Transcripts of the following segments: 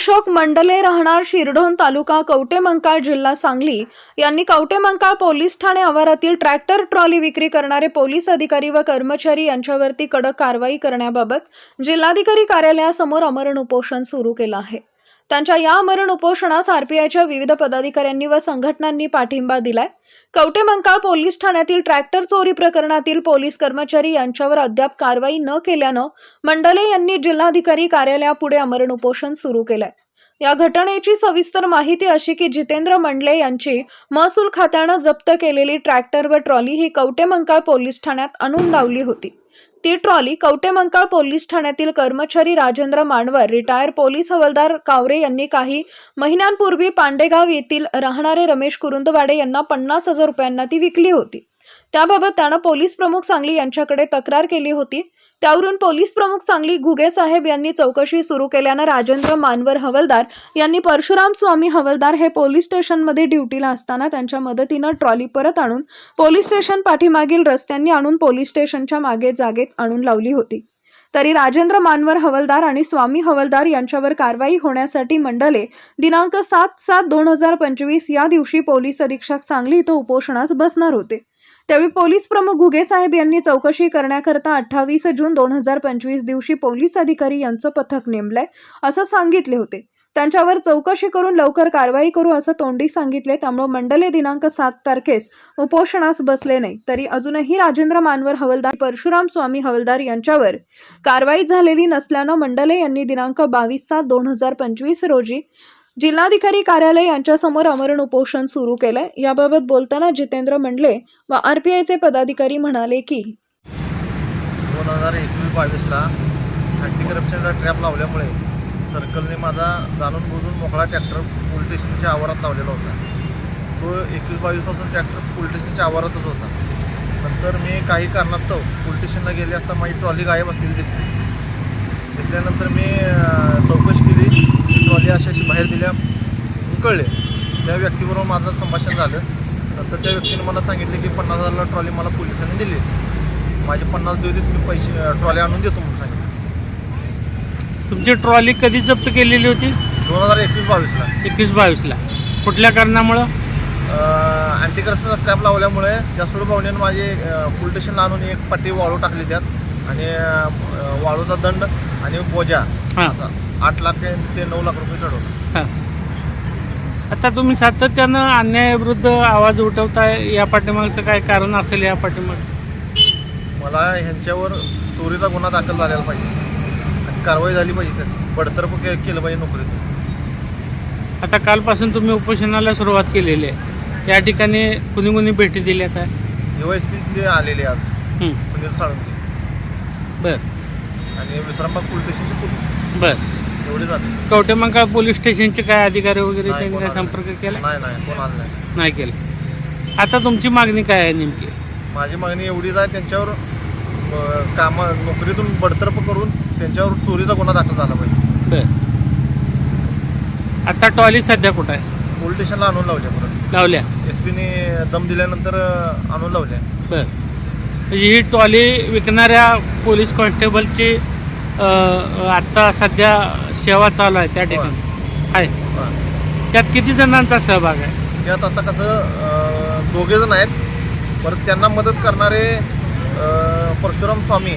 अशोक मंडले राहणार शिरढोण तालुका कवटेमंकाळ जिल्हा सांगली. यांनी कवटेमंकाळ पोलीस ठाणे आवारातील ट्रॅक्टर ट्रॉली विक्री करणारे पोलीस अधिकारी व कर्मचारी यांच्यावरती कडक कारवाई करण्याबाबत जिल्हाधिकारी कार्यालयासमोर अमरण उपोषण सुरू केलं आहे. त्यांच्या या अमरण उपोषणास आरपीआयच्या विविध पदाधिकाऱ्यांनी व संघटनांनी पाठिंबा दिलाय. कवटेमंकाळ पोलीस ठाण्यातील ट्रॅक्टर चोरी प्रकरणातील पोलीस कर्मचारी यांच्यावर अद्याप कारवाई न केल्यानं मंडले यांनी जिल्हाधिकारी कार्यालयापुढे अमरण उपोषण सुरू केलंय. या घटनेची सविस्तर माहिती अशी की जितेंद्र मंडले यांची महसूल खात्यानं जप्त केलेली ट्रॅक्टर व ट्रॉली ही कवटेमंकाळ पोलीस ठाण्यात आणून लावली होती. ती ट्रॉली कवटेमंकाळ पोलीस ठाण्यातील कर्मचारी राजेंद्र मानवर रिटायर पोलीस हवालदार कावरे यांनी काही महिन्यांपूर्वी पांडेगाव येथील राहणारे रमेश कुरुंदवाडे यांना पन्नास हजार रुपयांना ती विकली होती. त्याबाबत त्यानं पोलीस प्रमुख सांगली यांच्याकडे तक्रार केली होती. त्यावरून पोलीस प्रमुख सांगली घुगे साहेब यांनी चौकशी सुरू केल्यानं राजेंद्र मानवर हवलदार यांनी परशुराम स्वामी हवलदार हे पोलीस स्टेशनमध्ये ड्युटीला असताना त्यांच्या मदतीनं ट्रॉली परत आणून पोलीस स्टेशन पाठीमागील रस्त्यांनी आणून पोलीस स्टेशनच्या मागे जागेत आणून लावली होती. तरी राजेंद्र मानवर हवलदार आणि स्वामी हवलदार यांच्यावर कारवाई होण्यासाठी मंडले दिनांक सात सात दोन हजार पंचवीस या दिवशी पोलीस अधीक्षक सांगली इथं उपोषणास बसणार होते. त्यावेळी पोलीस प्रमुख घुगे साहेब यांनी चौकशी करण्याकरता अठ्ठावीस जून दोन हजार पंचवीस दिवशी पोलीस अधिकारी यांचं पथक नेमलंय असं सांगितले होते. त्यांच्यावर चौकशी करून लवकर कारवाई करू असं तोंडी सांगितले. त्यामुळे मंडले दिनांक सात तारखेस उपोषणास बसले नाही. तरी अजूनही राजेंद्र मानवर हवलदार परशुराम स्वामी हवलदार यांच्यावर कारवाई झालेली नसल्यानं मंडले यांनी दिनांक बावीस सात दोन हजार पंचवीस रोजी जिल्हाधिकारी कार्यालय यांच्यासमोर अमरण उपोषण सुरू केलंय. याबाबत बोलताना जितेंद्र मंडले व आर पी आयचे पदाधिकारी म्हणाले की दोन हजार एकवीस बावीसला अँटी करप्शनचा ट्रॅप लावल्यामुळे सर्कलने माझा जाणून बुजून मोकळा ट्रॅक्टर पोलीस स्टेशनच्या आवारात लावलेला होता. तो एकवीस बावीसपासून ट्रॅक्टर पोलीस स्टेशनच्या आवारातच होता. नंतर मी काही कारणास्तव पोलीस स्टेशनला गेले असता माझी ट्रॉली गायब असलेली दिसली. दिसल्यानंतर मी अं, चौकशी केली ती ट्रॉली अशी अशी बाहेर दिल्या. कळले. त्या व्यक्तीबरोबर माझं संभाषण झालं. नंतर त्या व्यक्तीने मला सांगितले की पन्नास हजारला ट्रॉली मला पोलिसांनी दिली. माझे पन्नास देऊ दे तुम्ही पैसे ट्रॉली आणून देतो म्हणून सांगितलं. तुमची ट्रॉली कधी जप्त केलेली होती? दोन हजार एकवीस बावीसला. एकवीस बावीसला. कुठल्या कारणामुळं? अँटी करप्शनचा ट्रॅप लावल्यामुळे जासूड भावनेनं माझे पोलीस स्टेशनला आणून एक पट्टी वाळू टाकली त्यात. आणि वाळूचा दंड आणि बोजा. असा. आठ लाख ते नऊ लाख रुपये चढवलं. हां. आता तुम्ही सातत्यानं अन्यायाविरुद्ध आवाज उठवताय या पाठीमागचं काय कारण असेल या पाठीमाग? मला ह्यांच्यावर चोरीचा गुन्हा दाखल झालेला पाहिजे. आणि कारवाई झाली पाहिजे त्याची. बडतर्फ के केलं पाहिजे नोकरीत आता कालपासून तुम्ही उपोषणाला सुरुवात केलेली आहे. या ठिकाणी कुणी कुणी भेटी दिल्या काय एस पी आलेले आज. हं, सुनील साळुंके बर. आणि विश्रामबाग पोलीस स्टेशनचे पोलीस. बर. एवढे झाले कवटेमंकाळ पोलीस स्टेशनचे काय अधिकारी वगैरे त्यांनी काय संपर्क केला? नाही नाही कोण आलं नाही. नाही केलं. आता तुमची मागणी काय आहे नेमकी? माझी मागणी एवढीच आहे त्यांच्यावर अं, कामा नोकरीतून बडतर्फ करून त्यांच्यावर चोरीचा गुन्हा दाखल झाला पाहिजे. बर. आता टॉली सध्या कुठं आहे? पोलीस स्टेशनला आणून लावल्या परत. लावल्या. एस पीने दम दिल्यानंतर अं, आणून लावल्या. बर. म्हणजे ही ट्रॉली विकणाऱ्या पोलीस कॉन्स्टेबलची अ, आत्ता सध्या सेवा चालू आहे त्या ठिकाणी. आहे. त्यात किती जणांचा सहभाग आहे? त्यात आता कसं दोघे जण आहेत. परत त्यांना मदत करणारे परशुराम स्वामी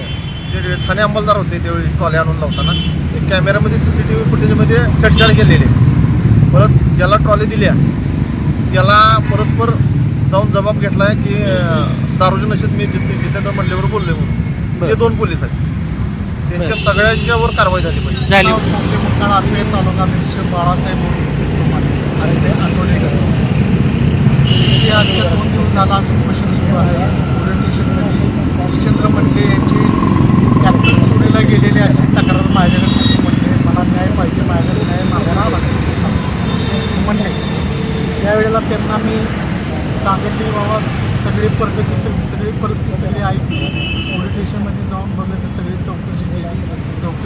जे ठाणे अंमलदार होते त्यावेळी ट्रॉली आणून लावताना. ते कॅमेऱ्यामध्ये सी सी टी व्ही फुटेजमध्ये छेडछाड केलेले परत ज्याला ट्रॉली दिल्या त्याला परस्पर जाऊन जबाब घेतला आहे की दारूच्या नशेत मी जिथे जितेंद्र मंडलेवर बोलले म्हणून. ते दोन पोलीस आहेत. त्यांच्या सगळ्यांच्यावर कारवाई झाली पाहिजे. झाली. मुक्काळ आत्मे तालुका निरीक्षक बाळासाहेब आणि ते आठवडेकर ते आजच्या दोन दिवस झाला आज उपोषण सुरू आहे. पोलीस स्टेशनमध्ये जितेंद्र मंडले यांची ट्रॅक्टर चोरीला गेलेली अशी तक्रार माझ्याकडे म्हणले मला न्याय पाहिजे माझ्याकडे न्याय मागायला लागेल म्हणण्याची त्यावेळेला त्यांना मी सांगितले बाबा सगळी प्रगती सगळी सगळी परिस्थिती सगळी आहे. पोलीस स्टेशनमध्ये जाऊन बघितलं सगळी चौकशी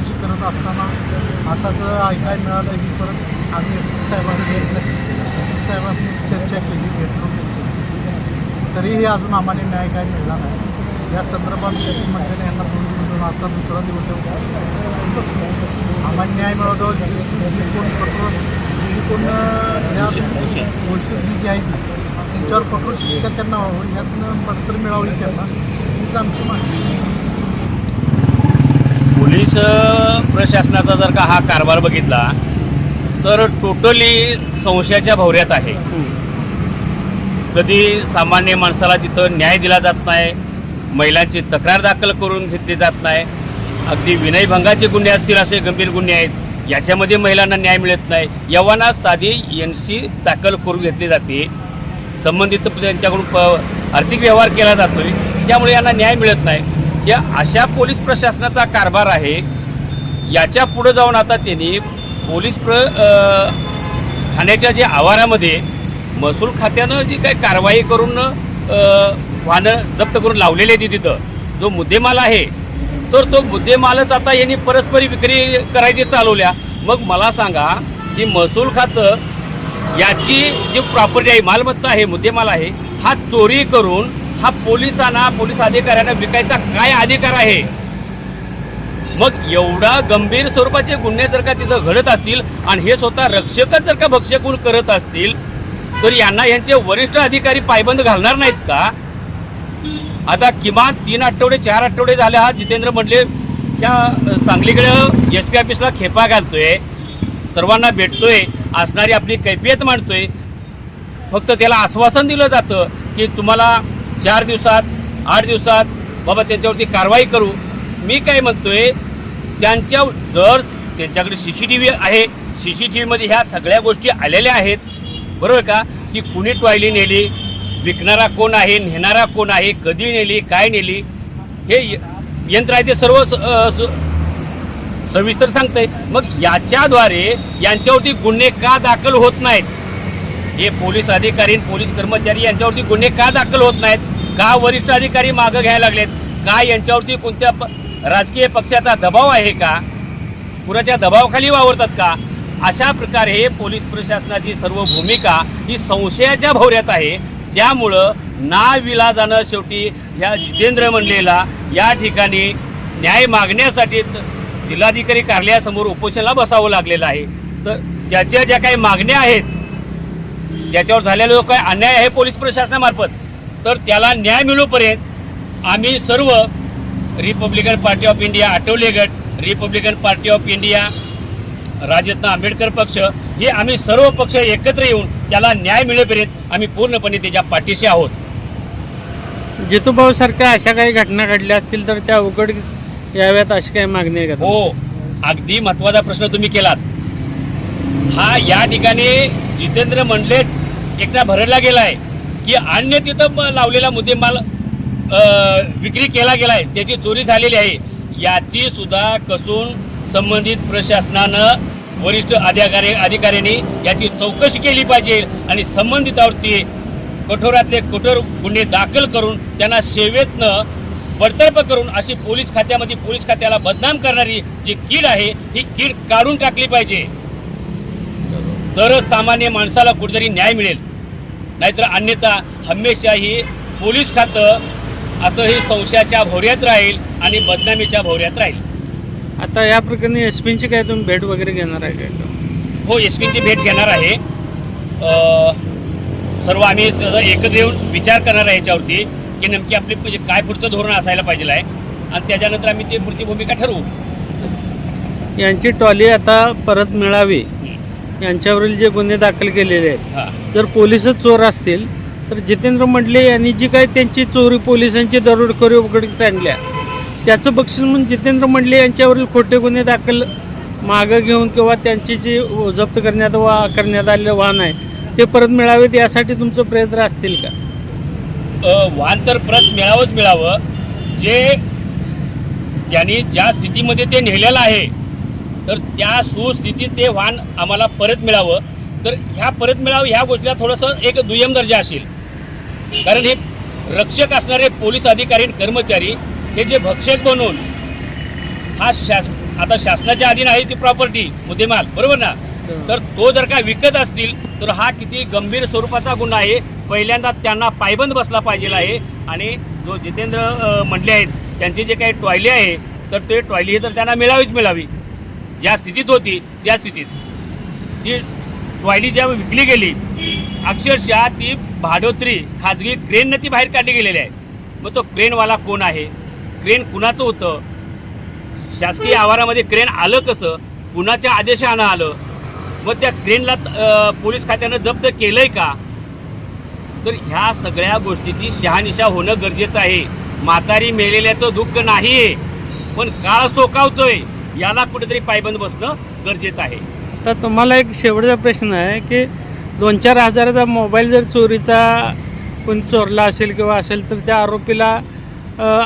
चौकशी करत असताना असं असं ऐकायला मिळालं की परत आम्ही एस पी साहेबांनी एस पी साहेबांनी चर्चा केली भेटलो त्यांची तरीही अजून आम्हाला न्याय काय मिळाला नाही. या संदर्भात त्यांनी मंडळी यांना दोन दिवस आजचा दुसरा दिवस आहे. आम्हाला न्याय मिळवतो जी कोण कठोर जी कोण या ह्या जी आहेत त्यांच्यावर कठोर शिक्षा त्यांना व्हावं यातनं पत्र मिळावली त्यांना. हीच आमची मागणी पोलीस प्रशासनाचा जर का हा कारभार बघितला तर टोटली संशयाच्या भवऱ्यात आहे. कधी सामान्य माणसाला तिथं न्याय दिला जात नाही महिलांची तक्रार दाखल करून घेतली जात नाही अगदी विनयभंगाचे गुन्हे असतील असे गंभीर गुन्हे आहेत याच्यामध्ये महिलांना न्याय मिळत नाही. यवाना साधी एन सी दाखल करून घेतली जाते. संबंधित त्यांच्याकडून प आर्थिक व्यवहार केला जातोय त्यामुळे यांना न्याय मिळत नाही. या अशा पोलीस प्रशासनाचा कारभार आहे. याच्या पुढं जाऊन आता त्यांनी पोलीस प्र ठाण्याच्या जे आवारामध्ये महसूल खात्यानं जी काही कारवाई करून वाहनं जप्त करून लावलेली आहे तिथं जो मुद्देमाल आहे तर तो मुद्देमालच आता यांनी परस्परी विक्री करायची चालवल्या. मग मला सांगा की महसूल खातं याची जी प्रॉपर्टी आहे मालमत्ता आहे मुद्देमाल आहे हा चोरी करून हा पोलिसांना पोलीस अधिकाऱ्यांना विकायचा काय अधिकार आहे? मग एवढा गंभीर स्वरूपाचे गुन्हे जर का तिथं घडत असतील आणि हे स्वतः रक्षकच जर का भक्षकून करत असतील तर यांना यांचे वरिष्ठ अधिकारी पायबंद घालणार नाहीत का? आता किमान तीन आठवडे चार आठवडे झाले हा जितेंद्र म्हटले त्या सांगलीकडे एस पी ऑफिसला खेपा घालतोय. सर्वांना भेटतोय असणारी आपली कैफियत मांडतोय. फक्त त्याला आश्वासन दिलं जातं की तुम्हाला चार दिवसात आठ दिवसात बाबा त्यांच्यावरती कारवाई करू. मी काय म्हणतोय त्यांच्या जर त्यांच्याकडे सी सी टी व्ही आहे सी सी टी व्हीमध्ये ह्या सगळ्या गोष्टी आलेल्या आहेत. बरोबर का? की कुणी टॉयली नेली विकणारा कोण आहे नेणारा कोण आहे कधी नेली काय नेली हे य- यंत्र आहे ते सर्व स- सविस्तर सांगतंय. मग याच्याद्वारे यांच्यावरती गुन्हे का दाखल होत नाहीत? हे पोलीस अधिकारी पोलीस कर्मचारी यांच्यावरती गुन्हे का दाखल होत नाहीत? का वरिष्ठ अधिकारी मागं घ्यायला लागलेत? का यांच्यावरती कोणत्या प- राजकीय पक्षाचा दबाव आहे का? कुणाच्या दबावाखाली वावरतात का? अशा प्रकारे पोलीस प्रशासनाची सर्व भूमिका ही संशयाच्या भोवऱ्यात आहे. त्यामुळं ना जाणं शेवटी ह्या जितेंद्र मंडलेला या ठिकाणी न्याय मागण्यासाठी जिल्हाधिकारी कार्यालयासमोर उपोषणाला बसावं लागलेलं आहे. तर त्याच्या ज्या काही मागण्या आहेत ज्याच्यावर झालेला जो काही अन्याय आहे पोलीस प्रशासनामार्फत तर त्याला न्याय मिळूपर्यंत आम्ही सर्व Republican Party of India Athawale गट Republican Party of India Rajratna Ambedkar पक्ष हे आम्ही सर्व पक्ष एकत्र येऊन त्याला न्याय मिळेपर्यंत आम्ही पूर्णपणे त्याच्या पाठीशी आहोत. जितूभाऊ सारख्या अशा काही घटना घडल्या असतील तर त्या उघडकीस याव्यात अशी काही मागणी आहे का हो अगदी महत्त्वाचा प्रश्न तुम्ही केलात. हा या ठिकाणी जितेंद्र म्हणलेच एकटा भरडला गेलाय की अन्य तिथं लावलेला मुद्देमाल विक्री केला गेलाय त्याची चोरी झालेली आहे. याची सुद्धा कसून संबंधित प्रशासनानं वरिष्ठ अधिकारी अधिकाऱ्यांनी याची चौकशी केली पाहिजे आणि संबंधितावरती कठोरातले कठोर गुन्हे दाखल करून त्यांना सेवेतनं बडतर्फ करून अशी पोलीस खात्यामध्ये पोलीस खात्याला बदनाम करणारी जी कीड आहे ही कीड काढून टाकली पाहिजे. तरच सामान्य माणसाला कुठेतरी न्याय मिळेल. नाहीतर अन्यथा हमेशा ही पोलीस खातं असं हे संशयाच्या भोवऱ्यात राहील आणि बदनामीच्या भोवऱ्यात राहील. आता या प्रकरणी एस पीची काय तुम्ही भेट वगैरे घेणार आहे का? हो एस पीची भेट घेणार आहे. सर्व आम्ही एकत्र येऊन विचार करणार आहे याच्यावरती की नेमकी आपली म्हणजे काय पुढचं धोरण असायला पाहिजे आहे. आणि त्याच्यानंतर आम्ही ती पुढची भूमिका ठरवू. यांची टॉली आता परत मिळावी. यांच्यावरील जे गुन्हे दाखल केलेले आहेत. जर पोलिसच चोर असतील तर जितेंद्र मंडले यांनी जी काही त्यांची चोरी पोलिसांची दरोडखोरी उघडकीस आणल्या त्याचं बक्षीस म्हणून जितेंद्र मंडले यांच्यावरील खोटे गुन्हे दाखल मागं घेऊन किंवा त्यांची जी जप्त करण्यात वा करण्यात आलेलं वाहन आहे ते परत मिळावेत यासाठी तुमचं प्रयत्न असतील का? वाहन तर परत मिळावंच मिळावं. जे ज्यांनी ज्या स्थितीमध्ये ते नेलेलं आहे तर त्या सुस्थितीत ते वाहन आम्हाला परत मिळावं. तर ह्या परत मिळावं ह्या गोष्टीला थोडंसं एक दुय्यम दर्जा असेल. कारण हे रक्षक असणारे पोलीस अधिकारी आणि कर्मचारी हे जे भक्षक बनून हा शास आता शासनाच्या अधीन आहे ती प्रॉपर्टी मुद्देमाल बरोबर ना? तर तो जर का विकत असतील तर हा किती गंभीर स्वरूपाचा गुन्हा आहे. पहिल्यांदा त्यांना पायबंद बसला पाहिजे आहे. आणि जो जितेंद्र म्हटले आहेत त्यांचे जे काही टॉयले आहे तर ते टॉयली तर त्यांना मिळावीच मिळावी. ज्या स्थितीत होती त्या स्थितीत. ती टॉयली जेव्हा विकली गेली अक्षरशः ती भाडोत्री खाजगी क्रेननं ती बाहेर काढली गेलेली आहे. मग तो क्रेनवाला कोण आहे? क्रेन कुणाचं होतं? शासकीय आवारामध्ये क्रेन आलं कसं? कुणाच्या आदेशानं आलं? मग त्या क्रेनला पोलीस खात्यानं जप्त केलंय का? तर ह्या सगळ्या गोष्टीची शहानिशा होणं गरजेचं आहे. म्हातारी मेलेल्याचं दुःख नाही आहे पण काळ सोकावतोय. याला कुठेतरी पायबंद बसणं गरजेचं आहे. तर तुम्हाला एक शेवटचा प्रश्न आहे की दोन चार हजाराचा मोबाईल जर चोरीचा कोणी चोरला असेल किंवा असेल तर त्या आरोपीला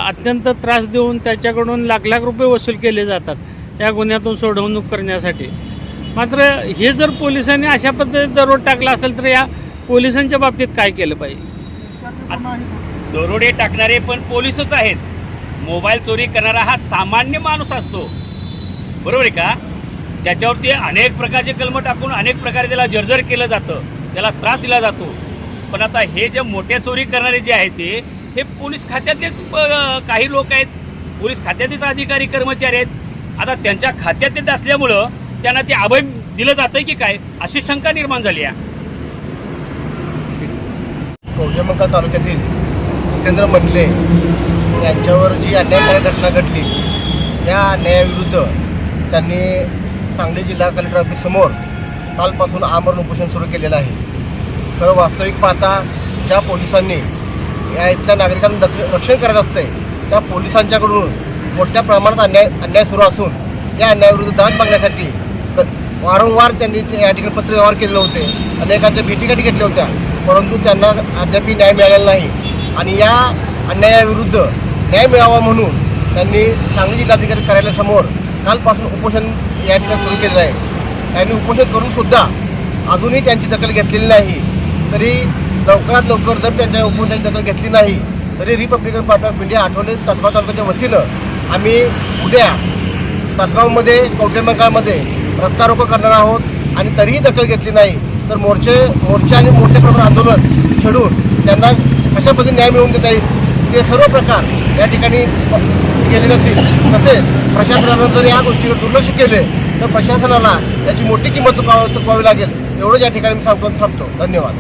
अत्यंत त्रास देऊन त्याच्याकडून लाख लाख रुपये वसूल केले जातात या गुन्ह्यातून सोडवणूक करण्यासाठी. मात्र हे जर पोलिसांनी अशा पद्धतीने दरोड टाकला असेल तर या पोलिसांच्या बाबतीत काय केलं पाहिजे? दरोडे टाकणारे पण पोलीसच आहेत. मोबाईल चोरी करणारा हा सामान्य माणूस असतो. बरोबर आहे का? त्याच्यावरती अनेक प्रकारचे कलम टाकून अनेक प्रकारे त्याला जर्जर केलं जातं त्याला त्रास दिला जातो. पण आता हे जे मोठ्या चोरी करणारे जे आहेत ते हे पोलीस खात्यातलेच काही लोक आहेत. पोलीस खात्यातलेच अधिकारी कर्मचारी आहेत. आता त्यांच्या खात्यात येत असल्यामुळं त्यांना ते अभय दिलं जातंय की काय? अशी शंका निर्माण झाली आहे. कवठेमंका तालुक्यातील जितेंद्र मंडले यांच्यावर जी अन्यायकारक घटना घडली त्या अन्यायाविरुद्ध त्यांनी सांगली जिल्हा कलेक्टर ऑफिससमोर कालपासून आमरण उपोषण सुरू केलेलं आहे. खरं वास्तविक पाहता ज्या पोलिसांनी या इथल्या नागरिकांना दक्ष रक्षण करत असते त्या पोलिसांच्याकडून मोठ्या प्रमाणात अन्याय अन्याय सुरू असून या अन्यायाविरुद्ध दाद मागण्यासाठी वारंवार त्यांनी या ठिकाणी पत्रव्यवहार केले होते. अनेकांच्या भेटीगाठी घेतल्या होत्या परंतु त्यांना अद्याप न्याय मिळालेला नाही. आणि या अन्यायाविरुद्ध न्याय मिळावा म्हणून त्यांनी सांगली जिल्हाधिकारी कार्यालयासमोर कालपासून उपोषण या ठिकाणी सुरू केलेलं आहे. त्यांनी उपोषण करून सुद्धा अजूनही त्यांची दखल घेतलेली नाही. तरी लवकरात लवकर जर त्यांच्या उपोषणाची दखल घेतली नाही तरी Republican Party of India Athawale Tasgaon तालुक्याच्या वतीनं आम्ही उद्या तासगावमध्ये कवटेमंकाळमध्ये रस्ता करणार आहोत आणि तरीही दखल घेतली नाही तर मोर्चे मोर्चे आणि मोठ्या प्रमाणात आंदोलन छेडून त्यांना कशा पद्धतीने न्याय मिळवून देता येईल? ते सर्व प्रकार या ठिकाणी केले जातील. तसेच प्रशासनानं जर या गोष्टीवर दुर्लक्ष केले तर प्रशासनाला याची मोठी किंमत चुकाव चुकवावी लागेल. एवढंच या ठिकाणी मी सांगतो आणि थांबतो. धन्यवाद.